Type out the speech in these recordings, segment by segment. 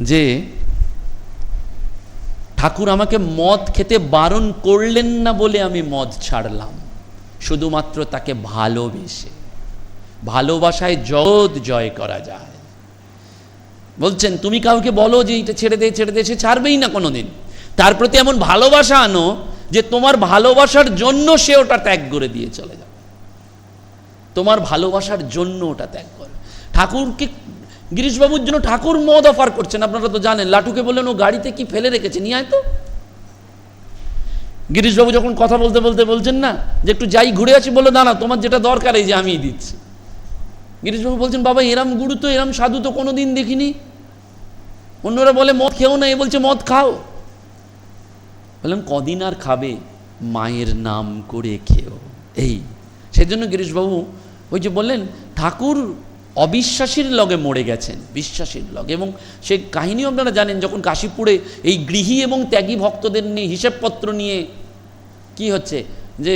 যে ঠাকুর আমাকে মদ খেতে বারণ করলেন না বলে আমি মদ ছাড়লাম। শুধুমাত্র তাকে ভালোবেসে। ভালোবাসায় জগৎ জয় করা যায়। বলছেন, তুমি কাউকে বলো যে এটা ছেড়ে দে ছেড়ে দে, সে ছাড়বেই না কোনোদিন। তার প্রতি এমন ভালোবাসা আনো যে তোমার ভালোবাসার জন্য সে ওটা ত্যাগ করে দিয়ে চলে যাবে। তোমার ভালোবাসার জন্য ওটা ত্যাগ করে। ঠাকুরকে গিরিশবাবুর জন্য ঠাকুর মদ অফার করছেন। আপনারা তো জানেন, লাটুকে বললেন, ও গাড়িতে কি ফেলে রেখেছে? নিয়ে তো। গিরিশবাবু যখন কথা বলতে বলতে বলছেন না, যে একটু যাই ঘুরে আছি বলে দাঁড়া তোমার যেটা দরকার এই যে আমিই দিচ্ছি। গিরিশবাবু বলছেন, বাবা, এরম গুরু তো, এরম সাধু তো কোনো দিন দেখিনি। অন্যরা বলে, মদ খেও না। এ বলছে, মদ খাও। বললাম কদিন আর খাবে? মায়ের নাম করে খেও। এই, সেজন্য গিরিশবাবু ওই যে বললেন, ঠাকুর অবিশ্বাসীর লগে মরে গেছেন, বিশ্বাসীর লগে। এবং সেই কাহিনী আপনারা জানেন, যখন কাশীপুরে এই গৃহী এবং ত্যাগী ভক্তদের নিয়ে হিসেবপত্র নিয়ে কি হচ্ছে? যে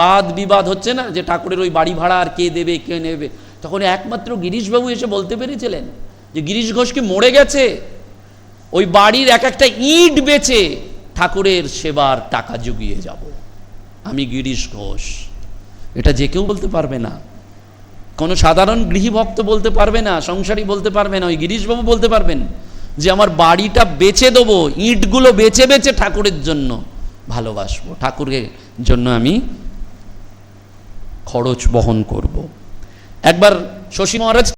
বাদ বিবাদ হচ্ছে না? যে ঠাকুরের ওই বাড়ি ভাড়া আর কে দেবে, কে নেবে? তখন একমাত্র গিরিশবাবু এসে বলতে পেরেছিলেন যে গিরিশ ঘোষ কি মরে গেছে? ওই বাড়ির এক একটা ইট বেচে ঠাকুরের সেবার টাকা জুগিয়ে যাব। আমি গিরিশ ঘোষ। এটা যে কেউ বলতে পারবে না। কোনো সাধারণ গৃহীভক্ত বলতে পারবে না, সংসারী বলতে পারবে না, ওই গিরিশবাবু বলতে পারবেন যে আমার বাড়িটা বেচে দেবো, ইঁটগুলো বেচে বেচে ঠাকুরের জন্য ভালোবাসবো, ঠাকুরের জন্য আমি খরচ বহন করব। একবার শশী মহারাজ